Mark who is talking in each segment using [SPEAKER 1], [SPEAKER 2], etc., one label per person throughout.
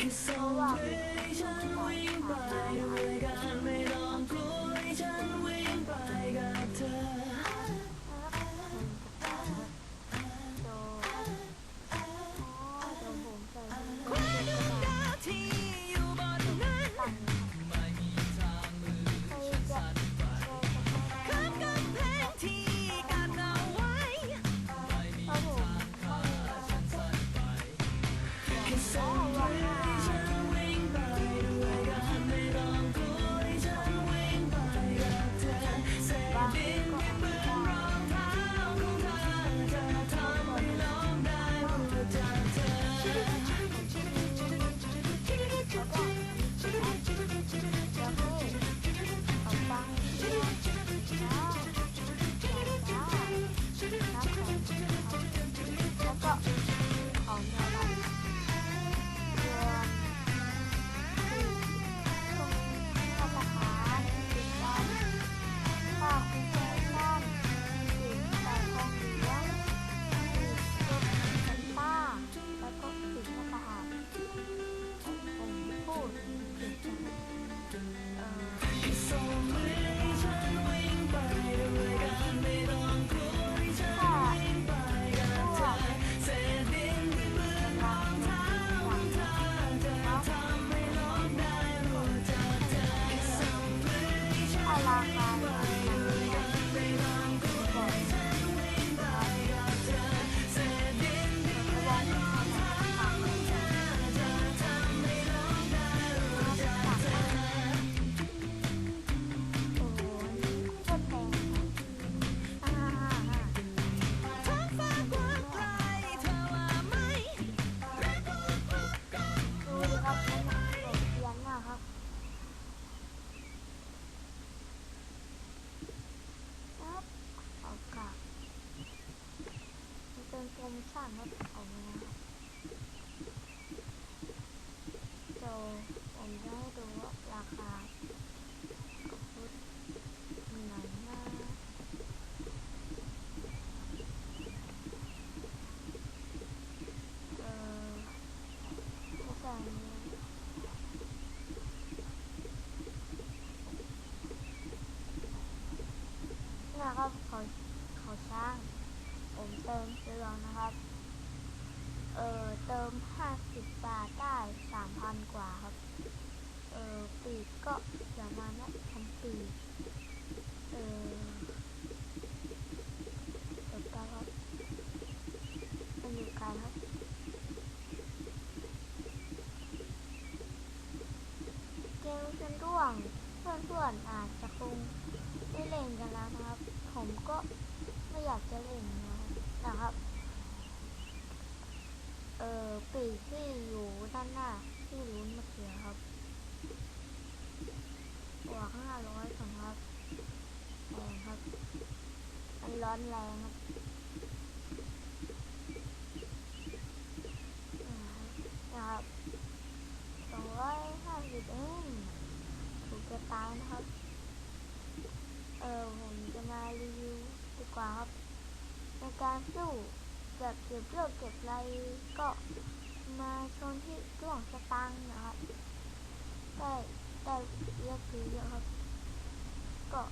[SPEAKER 1] Kiss all the ราคาอาวุธมีไหนนะเออไม่ใช่อันนี้นะครับเขาเขาช่าง ผมเติมเรืองนะครับเออเติม 50 บาท ได้ 3,000 กว่าครับ เออปีกก็ประมาณนั้นพันปีกเออจบแล้วครับมันอยู่กลครับเกมเส้นร่วงเพื่อนๆอาจจะคงไม่เล่นกันแล้วนะครับ ผมก็ไม่อยากจะเล่นนะครับ เออปีกที่อยู่ด้านหน้าที่ลุ้นมื่อกี้ครับ บวกห้าร้อยสองครับแรงครับ มันร้อนแรงครับนะครับสองร้อยห้าสิบเองถูกจะตายนะครับ เออผมจะมารีวิวดีกว่าครับ ในการสู้แบบเก็บเลือกเก็บอะไรก็มาชนที่ร่วงสตังค์นะครับได้ ได้เลือกซื้อเยอะครับ ก็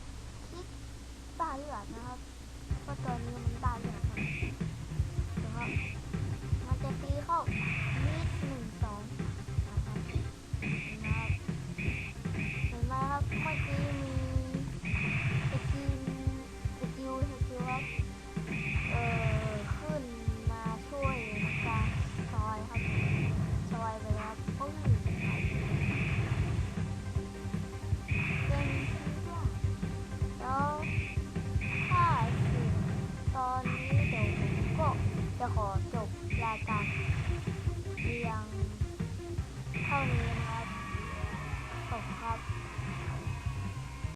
[SPEAKER 1] คลิกบ้าเลือดนะครับเพราะตอนนี้มันบ้าเลือด